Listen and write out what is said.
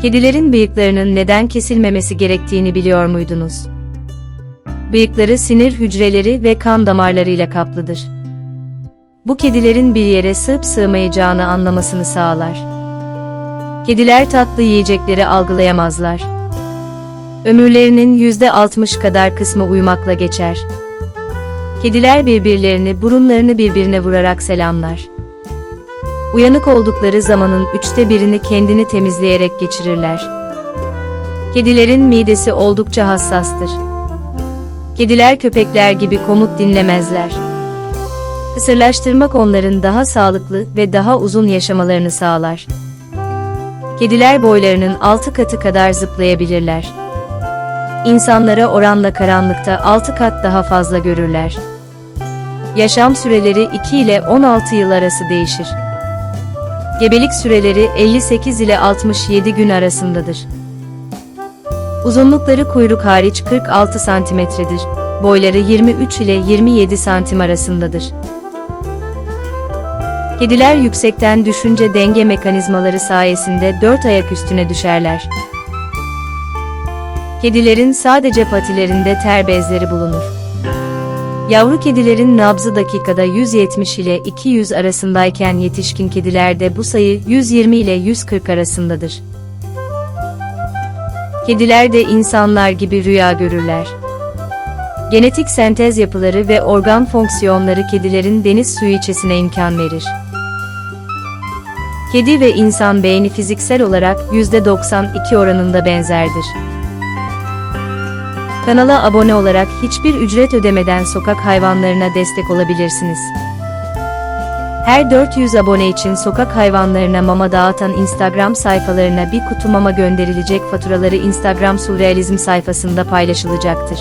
Kedilerin bıyıklarının neden kesilmemesi gerektiğini biliyor muydunuz? Bıyıkları sinir hücreleri ve kan damarlarıyla kaplıdır. Bu kedilerin bir yere sığıp sığmayacağını anlamasını sağlar. Kediler tatlı yiyecekleri algılayamazlar. Ömürlerinin %60 kadar kısmı uyumakla geçer. Kediler birbirlerini burunlarını birbirine vurarak selamlar. Uyanık oldukları zamanın üçte birini kendini temizleyerek geçirirler. Kedilerin midesi oldukça hassastır. Kediler köpekler gibi komut dinlemezler. Kısırlaştırmak onların daha sağlıklı ve daha uzun yaşamalarını sağlar. Kediler boylarının 6 katı kadar zıplayabilirler. İnsanlara oranla karanlıkta 6 kat daha fazla görürler. Yaşam süreleri 2 ile 16 yıl arası değişir. Gebelik süreleri 58 ile 67 gün arasındadır. Uzunlukları kuyruk hariç 46 santimetredir. Boyları 23 ile 27 santim arasındadır. Kediler yüksekten düşünce denge mekanizmaları sayesinde dört ayak üstüne düşerler. Kedilerin sadece patilerinde ter bezleri bulunur. Yavru kedilerin nabzı dakikada 170 ile 200 arasındayken yetişkin kedilerde bu sayı 120 ile 140 arasındadır. Kediler de insanlar gibi rüya görürler. Genetik sentez yapıları ve organ fonksiyonları kedilerin deniz suyu içesine imkan verir. Kedi ve insan beyni fiziksel olarak %92 oranında benzerdir. Kanala abone olarak hiçbir ücret ödemeden sokak hayvanlarına destek olabilirsiniz. Her 400 abone için sokak hayvanlarına mama dağıtan Instagram sayfalarına bir kutu mama gönderilecek faturaları Instagram Surrealizm sayfasında paylaşılacaktır.